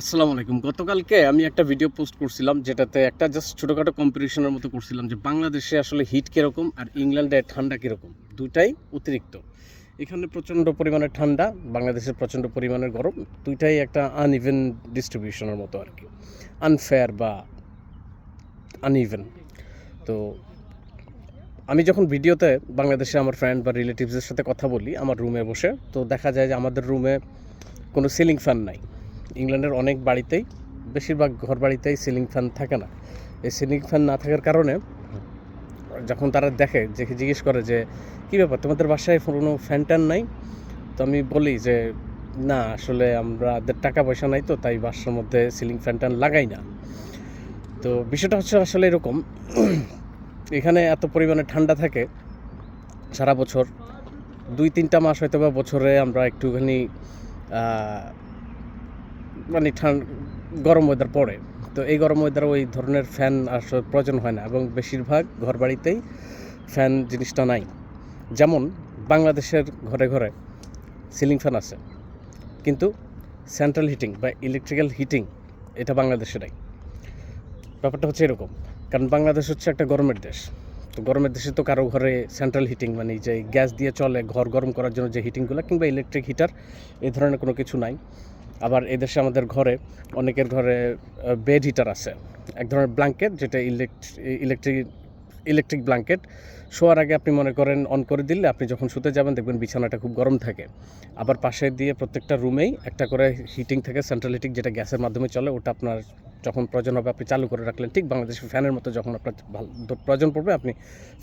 আসসালামু আলাইকুম। গতকালকে আমি একটা ভিডিও পোস্ট করছিলাম যেটাতে একটা জাস্ট ছোটোখাটো কম্পিটিশনের মতো করছিলাম যে বাংলাদেশে আসলে হিট কীরকম আর ইংল্যান্ডে ঠান্ডা কীরকম। দুইটাই অতিরিক্ত। এখানে প্রচণ্ড পরিমাণে ঠান্ডা বাংলাদেশের প্রচণ্ড পরিমাণের গরম, দুইটাই একটা আনইভেন ডিস্ট্রিবিউশনের মতো আর কি আনফেয়ার বা আনইভেন তো আমি যখন ভিডিওতে বাংলাদেশে আমার ফ্রেন্ড বা রিলেটিভসের সাথে কথা বলি, আমার রুমে বসে, তো দেখা যায় যে আমাদের রুমে কোনো সিলিং ফ্যান নাই। ইংল্যান্ডের অনেক বাড়িতেই, বেশিরভাগ ঘর বাড়িতেই সিলিং ফ্যান থাকে না। এই সিলিং ফ্যান না থাকার কারণে যখন তারা দেখে, যে জিজ্ঞেস করে যে, কী ব্যাপার, তোমাদের বাসায় কোনো ফ্যান ট্যান নাই? তো আমি বলি যে, না, আসলে আমাদের টাকা পয়সা নাই তো, তাই বাসার মধ্যে সিলিং ফ্যান ট্যান লাগাই না। তো বিষয়টা হচ্ছে আসলে এরকম, এখানে এত পরিমাণে ঠান্ডা থাকে, সারা বছর, দুই তিনটা মাস হয়তো বা বছরে আমরা একটুখানি মানে ঠান্ডা গরম ওয়েদার পড়ে। তো এই গরম ওয়েদারে ওই ধরনের ফ্যান আসলে প্রয়োজন হয় না এবং বেশিরভাগ ঘর বাড়িতেই ফ্যান জিনিসটা নাই। যেমন বাংলাদেশের ঘরে ঘরে সিলিং ফ্যান আছে, কিন্তু সেন্ট্রাল হিটিং বা ইলেকট্রিক্যাল হিটিং এটা বাংলাদেশে নাই। ব্যাপারটা হচ্ছে এরকম, কারণ বাংলাদেশ হচ্ছে একটা গরমের দেশ। তো গরমের দেশে তো কারও ঘরে সেন্ট্রাল হিটিং মানে যে গ্যাস দিয়ে চলে, ঘর গরম করার জন্য যে হিটিংগুলো কিংবা ইলেকট্রিক হিটার এই ধরনের কোনো কিছু নাই। আবার এদেশে আমাদের ঘরে, অনেকের ঘরে বেড হিটার আছে। এক ধরনের ব্ল্যাঙ্কেট যেটা ইলেকট্রিক ইলেকট্রিক ব্ল্যাঙ্কেট শোয়ার আগে আপনি মনে করেন অন করে দিলে আপনি যখন শুতে যাবেন দেখবেন বিছানাটা খুব গরম থাকে। আবার পাশে দিয়ে প্রত্যেকটা রুমেই একটা করে হিটিং থাকে সেন্ট্রাল হিটিং যেটা গ্যাসের মাধ্যমে চলে, ওটা আপনার যখন প্রয়োজন হবে আপনি চালু করে রাখলেন। ঠিক বাংলাদেশের ফ্যানের মতো যখন আপনার প্রয়োজন পড়বে, আপনি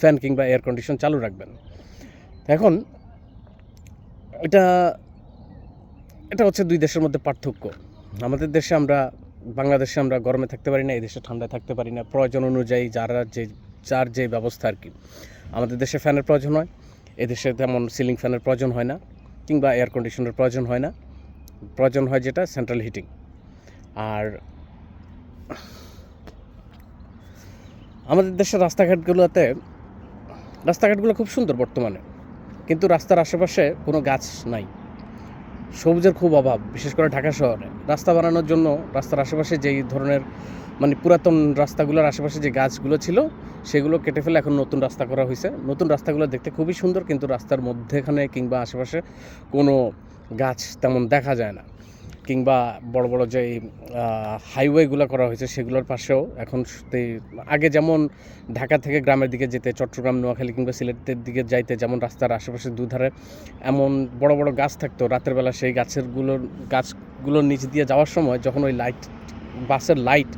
ফ্যান কিংবা এয়ার কন্ডিশন চালু রাখবেন। এখন, এটা এটা হচ্ছে দুই দেশের মধ্যে পার্থক্য। আমাদের দেশে আমরা, বাংলাদেশে আমরা গরমে থাকতে পারি না, এই দেশে ঠান্ডায় থাকতে পারি না। প্রয়োজন অনুযায়ী যারা যে, যার যে ব্যবস্থা আর কি। আমাদের দেশে ফ্যানের প্রয়োজন হয় এদেশে তেমন সিলিং ফ্যানের প্রয়োজন হয় না, কিংবা এয়ার কন্ডিশনের প্রয়োজন হয় না। প্রয়োজন হয় যেটা সেন্ট্রাল হিটিং আর আমাদের দেশের রাস্তাঘাটগুলোতে, রাস্তাঘাটগুলো খুব সুন্দর বর্তমানে। কিন্তু রাস্তার আশেপাশে কোনো গাছ নাই। সবুজের খুব অভাব, বিশেষ করে ঢাকা শহরে। রাস্তা বানানোর জন্য রাস্তার আশেপাশে যেই ধরনের মানে পুরাতন রাস্তাগুলোর আশেপাশে যে গাছগুলো ছিল, সেগুলো কেটে ফেলে এখন নতুন রাস্তা করা হয়েছে নতুন রাস্তাগুলো দেখতে খুবই সুন্দর, কিন্তু রাস্তার মধ্যেখানে কিংবা আশেপাশে কোনো গাছ তেমন দেখা যায় না। কিংবা বড় বড় যে হাইওয়েগুলো করা হয়েছে সেগুলোর পাশেও এখন আগে যেমন ঢাকা থেকে গ্রামের দিকে যেতে, চট্টগ্রাম, নোয়াখালী কিংবা সিলেটের দিকে যাইতে যেমন রাস্তার আশেপাশে দুধারে এমন বড় বড় গাছ থাকতো, রাতের বেলা সেই গাছেরগুলোর গাছগুলোর নিচ দিয়ে যাওয়ার সময় যখন ওই লাইট বাসের লাইট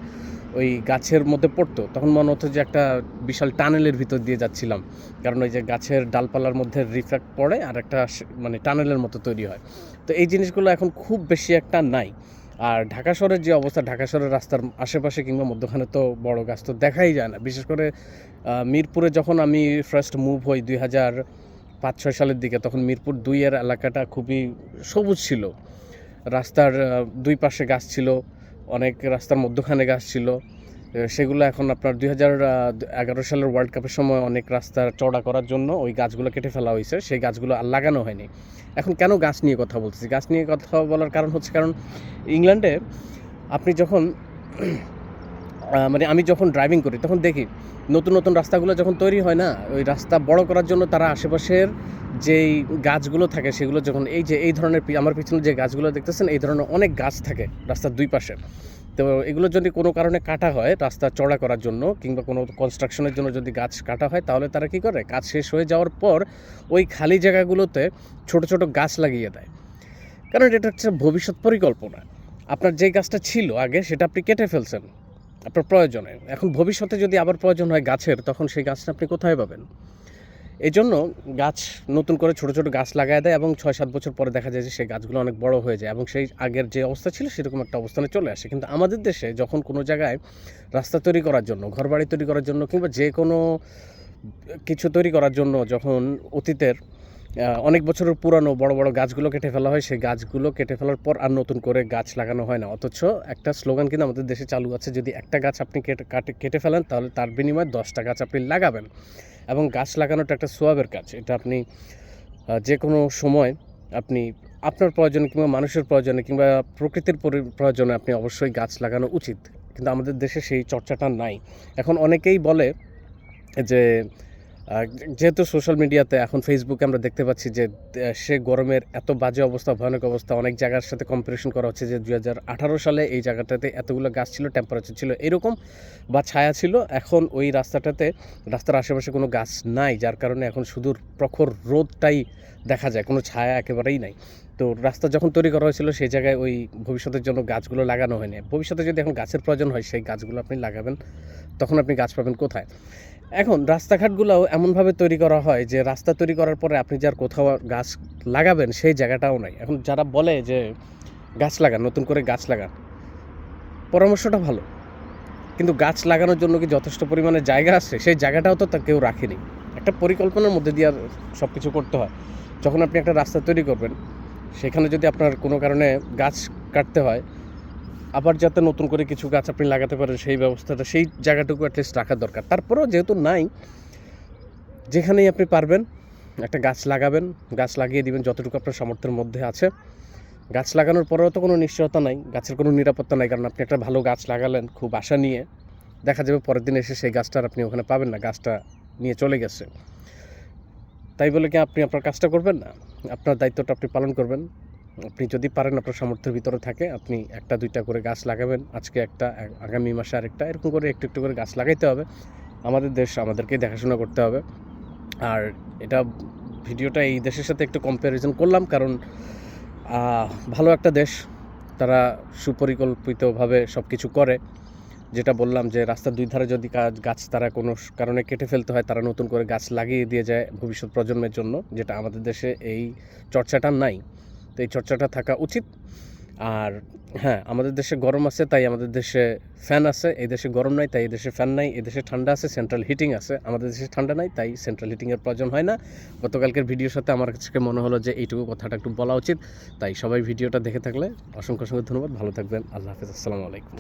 ওই গাছের মধ্যে পড়তো, তখন মনে হতো যে একটা বিশাল টানেলের ভিতর দিয়ে যাচ্ছিলাম। কারণ ওই যে গাছের ডালপালার মধ্যে রিফ্লেক্ট পড়ে আর একটা মানে টানেলের মতো তৈরি হয়। তো এই জিনিসগুলো এখন খুব বেশি একটা নাই। আর ঢাকা শহরের যে অবস্থা, ঢাকা শহরের রাস্তার আশেপাশে কিংবা মধ্যখানে তো বড় গাছ তো দেখাই যায় না। বিশেষ করে মিরপুরে যখন আমি ফার্স্ট মুভ হই দুই হাজার পাঁচ, ছয় সালের দিকে, তখন মিরপুর দুইয়ের এলাকাটা খুবই সবুজ ছিল। রাস্তার দুই পাশে গাছ ছিল। অনেক রাস্তার মধ্যখানে গাছ ছিল। সেগুলো এখন আপনার দুই হাজার এগারো সালের ওয়ার্ল্ড কাপের সময় অনেক রাস্তা চড়া করার জন্য ওই গাছগুলো কেটে ফেলা হয়েছে। সেই গাছগুলো আর লাগানো হয়নি। এখন কেন গাছ নিয়ে কথা বলতেছি? গাছ নিয়ে কথা বলার কারণ হচ্ছে কারণ ইংল্যান্ডে আপনি যখন মানে আমি যখন ড্রাইভিং করি, তখন দেখি নতুন নতুন রাস্তাগুলো যখন তৈরি হয় না, ওই রাস্তা বড় করার জন্য তারা আশেপাশের যেই গাছগুলো থাকে, সেগুলো যখন এই যে এই ধরনের আমার পিছনে যে গাছগুলো দেখতেছেন, এই ধরনের অনেক গাছ থাকে রাস্তার দুই পাশে। তো এগুলো যদি কোনো কারণে কাটা হয় রাস্তা চড়া করার জন্য কিংবা কোনো কনস্ট্রাকশনের জন্য যদি গাছ কাটা হয়, তাহলে তারা কি করে? কাজ শেষ হয়ে যাওয়ার পর ওই খালি জায়গাগুলোতে ছোট ছোট গাছ লাগিয়ে দেয়। কারণ এটা হচ্ছে ভবিষ্যৎ পরিকল্পনা। আপনার যে গাছটা ছিল আগে, সেটা আপনি কেটে ফেলছেন। আপনার প্রয়োজনে। এখন ভবিষ্যতে যদি আবার প্রয়োজন হয় গাছের, তখন সেই গাছটা আপনি কোথায় পাবেন? এই জন্য গাছ নতুন করে ছোট ছোট গাছ লাগায় দেয় এবং ছয় সাত বছর পরে দেখা যায় যে সেই গাছগুলো অনেক বড় হয়ে যায় এবং সেই আগের যে অবস্থা ছিল সেরকম একটা অবস্থানে চলে আসে। কিন্তু আমাদের দেশে যখন কোনো জায়গায় রাস্তা তৈরি করার জন্য, ঘরবাড়ি তৈরি করার জন্য কিংবা যে কোনো কিছু তৈরি করার জন্য যখন অতীতের অনেক বছরের পুরানো বড় বড় গাছগুলো কেটে ফেলা হয়, সেই গাছগুলো কেটে ফেলার পর আর নতুন করে গাছ লাগানো হয় না। অথচ একটা স্লোগান কিন্তু আমাদের দেশে চালু আছে, যদি একটা গাছ আপনি কেটে কাটে, কেটে ফেলেন তাহলে তার বিনিময়ে দশটা গাছ আপনি লাগাবেন। এবং গাছ লাগানোটা একটা সোয়াবের কাজ। এটা আপনি যে কোনো সময় আপনি আপনার প্রয়োজনে কিংবা মানুষের প্রয়োজনে কিংবা প্রকৃতির পরি- প্রয়োজনে আপনি অবশ্যই গাছ লাগানো উচিত। কিন্তু আমাদের দেশে সেই চর্চাটা নাই। এখন অনেকেই বলে যে যেহেতু সোশ্যাল মিডিয়াতে এখন ফেসবুকে আমরা দেখতে পাচ্ছি যে সে গরমের এত বাজে অবস্থা, ভয়ানক অবস্থা, অনেক জায়গার সাথে কম্পারিশন করা হচ্ছে যে দু হাজার আঠারো সালে এই জায়গাটাতে এতগুলো গাছ ছিল টেম্পারেচার ছিল এরকম বা ছায়া ছিল। এখন ওই রাস্তাটাতে, রাস্তার আশেপাশে কোনো গাছ নাই, যার কারণে এখন শুধু প্রখর রোদটাই দেখা যায়, কোনো ছায়া একেবারেই নাই। তো রাস্তা যখন তৈরি করা হয়েছিল, সেই জায়গায় ওই ভবিষ্যতের জন্য গাছগুলো লাগানো হয়নি। ভবিষ্যতে যদি এখন গাছের প্রয়োজন হয়, সেই গাছগুলো আপনি লাগাবেন, তখন আপনি গাছ পাবেন কোথায়? এখন রাস্তাঘাটগুলোও এমনভাবে তৈরি করা হয় যে রাস্তা তৈরি করার পরে আপনি যার কোথাও গাছ লাগাবেন, সেই জায়গাটাও নাই। এখন যারা বলে যে গাছ লাগান, নতুন করে গাছ লাগান, পরামর্শটা ভালো। কিন্তু গাছ লাগানোর জন্য কি যথেষ্ট পরিমাণে জায়গা আছে? সেই জায়গাটাও তো কেউ রাখেনি। একটা পরিকল্পনার মধ্যে দিয়ে সব কিছু করতে হয়। যখন আপনি একটা রাস্তা তৈরি করবেন, সেখানে যদি আপনার কোনো কারণে গাছ কাটতে হয় আবার যাতে নতুন করে কিছু গাছ আপনি লাগাতে পারেন, সেই ব্যবস্থাটা, সেই জায়গাটুকু অ্যাটলিস্ট রাখা দরকার। তারপরেও যেহেতু নাই, যেখানেই আপনি পারবেন, একটা গাছ লাগাবেন, গাছ লাগিয়ে দিবেন যতটুকু আপনার সামর্থ্যের মধ্যে আছে। গাছ লাগানোর পরেও তো কোনো নিশ্চয়তা নাই, গাছের কোনো নিরাপত্তা নাই, কারণ আপনি একটা ভালো গাছ লাগালেন খুব আশা নিয়ে, দেখা যাবে পরের দিন এসে সেই গাছটা আপনি ওখানে পাবেন না, গাছটা নিয়ে চলে গেছে। তাই বলে কি আপনি আপনার কাজটা করবেন না? আপনার দায়িত্বটা আপনি পালন করবেন। আপনি যদি পারেন, আপনার সামর্থ্যের ভিতরে থাকে, আপনি একটা, দুইটা করে গাছ লাগাবেন, আজকে একটা আগামী মাসে আরেকটা, এরকম করে একটু একটু করে গাছ লাগাইতে হবে। আমাদের দেশ আমাদেরকেই দেখাশোনা করতে হবে। আর এটা ভিডিওটা এই দেশের সাথে একটু কম্প্যারিজন করলাম, কারণ ভালো একটা দেশ, তারা সুপরিকল্পিতভাবে সব কিছু করে। যেটা বললাম যে, রাস্তার দুই ধারে যদি গাছ তারা কোনো কারণে কেটে ফেলতে হয়, তারা নতুন করে গাছ লাগিয়ে দিয়ে যায় ভবিষ্যৎ প্রজন্মের জন্য, যেটা আমাদের দেশে এই চর্চাটা নাই। তো এই চর্চাটা থাকা উচিত। আর হ্যাঁ আমাদের দেশে গরম আছে, তাই আমাদের দেশে ফ্যান আছে। এই দেশে গরম নাই, তাই এই দেশে ফ্যান নাই। এই দেশে ঠান্ডা আছে, সেন্ট্রাল হিটিং আছে। আমাদের দেশে ঠান্ডা নাই, তাই সেন্ট্রাল হিটিংয়ের প্রয়োজন হয় না। গতকালকের ভিডিওর সাথে আমার কাছে মনে হলো যে এইটুকু কথাটা একটু বলা উচিত। তাই সবাই ভিডিওটা দেখে থাকলে অসংখ্য অসংখ্য ধন্যবাদ। ভালো থাকবেন। আল্লাহ হাফিজ। আসসালামু আলাইকুম।